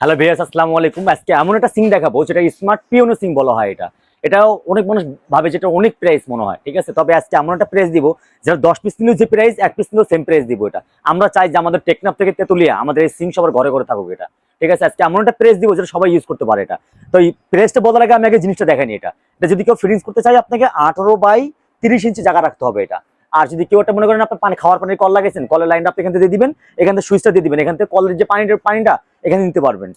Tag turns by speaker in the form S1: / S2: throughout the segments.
S1: Hello ভিয়াস আসসালামু আলাইকুম। আজকে এমন একটা সিং দেখাবো, যেটা স্মার্ট পিওনো সিং বলা হয় এটা। এটাও অনেক মানুষ ভাবে যেটা অনেক প্রাইস মনে হয়, ঠিক আছে? তবে আজকে এমন একটা প্রাইস দিব যেটা দশ পিস নিলেও যে প্রাইস এক পিস নিলেও সেম প্রাইস দিব এটা। আমরা চাই যে আমাদের টেকনাফ থেকে তেতুলিয়া, আমাদের এই সিং সবার ঘরে ঘরে থাকুক এটা। ঠিক আছে? আজকে এমন একটা প্রেস দিব যেটা সবাই ইউজ করতে পারে এটা। তো এই প্রেসটা বলার আগে আমি আগে জিনিসটা দেখাইনি এটা। এটা যদি কেউ ফিটিংস করতে চাই আপনাকে আঠারো বাই তিরিশ ইঞ্চি জায়গা রাখতে হবে এটা। আর যদি কেউ একটা মনে করেন আপনার পানি, খাওয়ার পানির কল লাগাইছেন কলের লাইনটা আপনি এখান থেকে দিয়ে দিবেন, এখান থেকে সুইচটা দিয়ে দিবেন। এখান থেকে কলের যে পানিটা পানিটা এখানে নিতে পারবেন।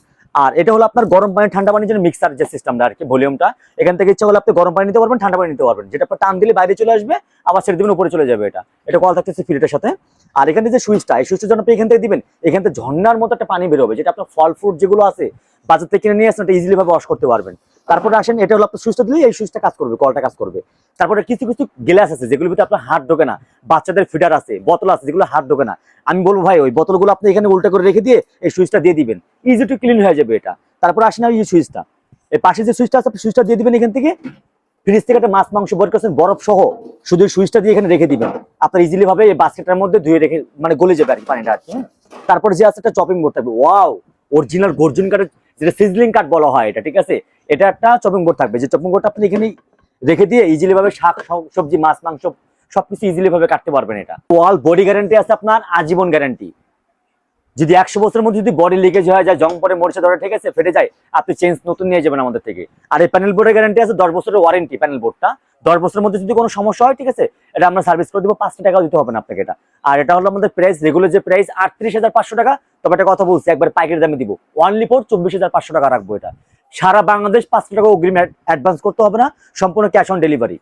S1: আর এটা হলো আপনার গরম পানি, ঠান্ডা পানির জন্য মিক্সার যে সিস্টেমটা আর কি ভলিউমটা এখান থেকে ইচ্ছা হলে আপনি গরম পানি নিতে পারবেন, ঠান্ডা পানি নিতে পারবেন। যেটা টান দিলে বাইরে চলে আসবে, আবার ছেড়ে দিবেন, উপরে চলে যাবে এটা। এটা কল থাকতেছে ফিল্টারের সাথে। আর এখানে যে সুইচটা এই সুইচটা যখন আপনি এখান থেকে দিবেন, এখান থেকে ঝর্ণার মতো একটা পানি বেরোবে, যেটা আপনার ফল ফ্রুট যেগুলো আছে, বাজার থেকে কিনে নিয়ে আসেন এটা ইজিলি ভাবে ওয়াশ করতে পারবেন। তারপরে আসেন, এটা হলো আপনার সুইচটা দিলে এই সুইচটা কাজ করবে, কলটা কাজ করবে। তারপরে কিছু কিছু গ্লাস আছে, যেগুলোর ভিতরে আপনার হাত ঢোকে না। বাচ্চাদের ফিডার আছে, বোতল আছে, যেগুলো হাত ঢোকে না। আমি বলব, ভাই, ওই বোতলগুলো আপনি এখানে উল্টা করে রেখে দিয়ে এই সুইচটা দিয়ে দিবেন। ইজি টু ক্লিন হয়ে যাবে এটা। তারপরে আসেন এই সুইচটা। এই পাশে যে সুইচটা আছে সুইচটা দিয়ে দিবেন এখান থেকে। ফ্রিজ থেকে একটা মাছ, মাংস বর করছেন, বরফ সহ, শুধু সুইচটা দিয়ে এখানে রেখে দিবেন। আপনার ইজিলি ভাবে এই বাস্কেটের মধ্যে ধুয়ে রেখে মানে গলে যাবে আর কি পানিটা আর কি হ্যাঁ? তারপরে যে আছে, একটা চপিং বোর্ড থাকবে। ওয়াও অরিজিনাল গর্জুন কাঠের যেটা সিজলিং কাঠ বলা হয় এটা, ঠিক আছে? এটা একটা চপিং বোর্ড থাকবে। যে চপিং বোর্ডটা আপনি এখানে রেখে দিয়ে ইজিলি ভাবে শাক সবজি, মাছ, মাংস সবকিছু ইজিলি ভাবে কাটতে পারবেন এটা। ওয়াল বডি গ্যারান্টি আছে আপনার, আজীবন গ্যারান্টি যদি একশো বছরের মধ্যে যদি বডি লিকেজ হয়ে যায়, জং পরে মরিচা ধরে, ঠিক আছে, ফেটে যায়, আপনি চেঞ্জ নতুন নিয়ে যাবেন আমাদের থেকে। আর এই প্যানেল বোর্ডের গ্যারান্টি আছে দশ বছরের ওয়ারেন্টি প্যানেল বোর্ডটা দশ বছরের মধ্যে যদি কোনো সমস্যা হয়, ঠিক আছে, এটা আমরা সার্ভিস করে দিব, পাঁচশো টাকাও দিতে হবে না আপনাকে এটা। আর এটা হলো আমাদের প্রাইস রেগুলার যে প্রাইস আটত্রিশ হাজার পাঁচশো টাকা। তবে একটা কথা বলছি, একবার পাইকারি দামে দিব। ওয়ানলি ফোর চব্বিশ হাজার পাঁচশো টাকা রাখব এটা। সারা বাংলাদেশ পাঁচশো টাকা অগ্রিম অ্যাডভান্স করতে হবে না, সম্পূর্ণ ক্যাশ অন ডেলিভারি